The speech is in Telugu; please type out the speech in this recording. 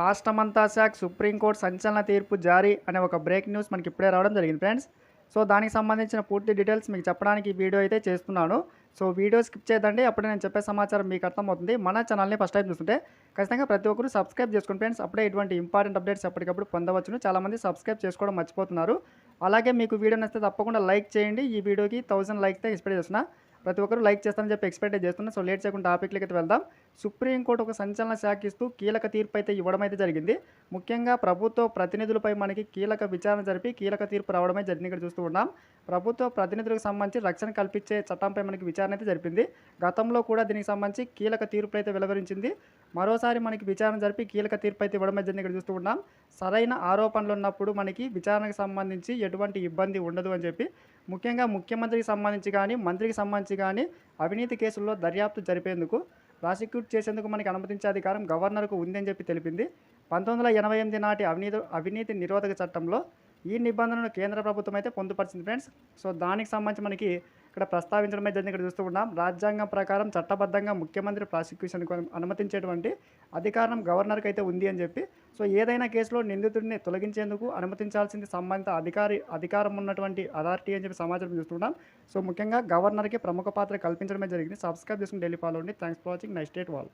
రాష్ట్రమంతా శాఖ సుప్రీంకోర్టు సంచలన తీర్పు జారీ అనే ఒక బ్రేక్ న్యూస్ మనకి ఇప్పుడే రావడం జరిగింది ఫ్రెండ్స్. సో దానికి సంబంధించిన పూర్తి డీటెయిల్స్ మీకు చెప్పడానికి ఈ వీడియో అయితే చేస్తున్నాను. సో వీడియో స్కిప్ చేయదండి. అప్పుడే నేను చెప్పే సమాచారం మీకు అర్థమవుతుంది. మన ఛానల్ని ఫస్ట్ టైం చూస్తుంటే ఖచ్చితంగా ప్రతి ఒక్కరు సబ్స్క్రైబ్ చేసుకోండి ఫ్రెండ్స్. అప్పుడే ఇటువంటి ఇంపార్టెంట్ అప్డేట్స్ ఎప్పటికప్పుడు పొందవచ్చును. చాలామంది సబ్స్క్రైబ్ చేసుకోవడం మర్చిపోతున్నారు. అలాగే మీకు వీడియో నచ్చితే తప్పకుండా లైక్ చేయండి. ఈ వీడియోకి థౌసండ్ లైక్ అయితే ఎక్స్పెక్ట్ చేస్తున్నా. ప్రతి ఒక్కరూ లైక్ చేస్తారని చెప్పి ఎక్స్పెక్ట్ చేస్తున్నా. సో లేట్ చేయకుండా టాపిక్లకి వెళ్దాం. సుప్రీంకోర్టు ఒక సంచలన శాఖ ఇస్తూ కీలక తీర్పు అయితే ఇవ్వడం అయితే జరిగింది. ముఖ్యంగా ప్రభుత్వ ప్రతినిధులపై మనకి కీలక విచారణ జరిపి కీలక తీర్పు రావడమే జరిగింది. ఇక్కడ చూస్తూ ఉన్నాం. ప్రభుత్వ ప్రతినిధులకు సంబంధించి రక్షణ కల్పించే చట్టంపై మనకి విచారణ అయితే జరిపింది. గతంలో కూడా దీనికి సంబంధించి కీలక తీర్పు అయితే వెలువరించింది. మరోసారి మనకి విచారణ జరిపి కీలక తీర్పు అయితే ఇవ్వడమే జరిగింది. ఇక్కడ చూస్తూ ఉన్నాం. సరైన ఆరోపణలు ఉన్నప్పుడు మనకి విచారణకు సంబంధించి ఎటువంటి ఇబ్బంది ఉండదు అని చెప్పి ముఖ్యంగా ముఖ్యమంత్రికి సంబంధించి కానీ మంత్రికి సంబంధించి కానీ అవినీతి కేసుల్లో దర్యాప్తు జరిపేందుకు ప్రాసిక్యూట్ చేసేందుకు మనకి అనుమతించే అధికారం గవర్నర్కు ఉందని చెప్పి తెలిపింది. పంతొమ్మిది వందల ఎనభై ఎనిమిది నాటి అవినీతి అవినీతి నిరోధక చట్టంలో ఈ నిబంధనను కేంద్ర ప్రభుత్వం అయితే పొందుపరిచింది ఫ్రెండ్స్. సో దానికి సంబంధించి మనకి ఇక్కడ ప్రస్తావించడమే జరిగింది. ఇక్కడ చూస్తూ ఉన్నాం. రాజ్యాంగం ప్రకారం చట్టబద్ధంగా ముఖ్యమంత్రి ప్రాసిక్యూషన్కు అనుమతించేటువంటి అధికారం గవర్నర్కి అయితే ఉంది అని చెప్పి సో ఏదైనా కేసులో నిందితుడిని తొలగించేందుకు అనుమతించాల్సింది సంబంధిత అధికారి అధికారం ఉన్నటువంటి అథారిటీ అని చెప్పి సమాచారం చూస్తున్నాం సో ముఖ్యంగా గవర్నర్కి ప్రముఖ పాత్ర కల్పించడమే జరిగింది. సబ్స్క్రైబ్ చేసుకుని డైలీ ఫాలో అండి thanks for watching. Next date wall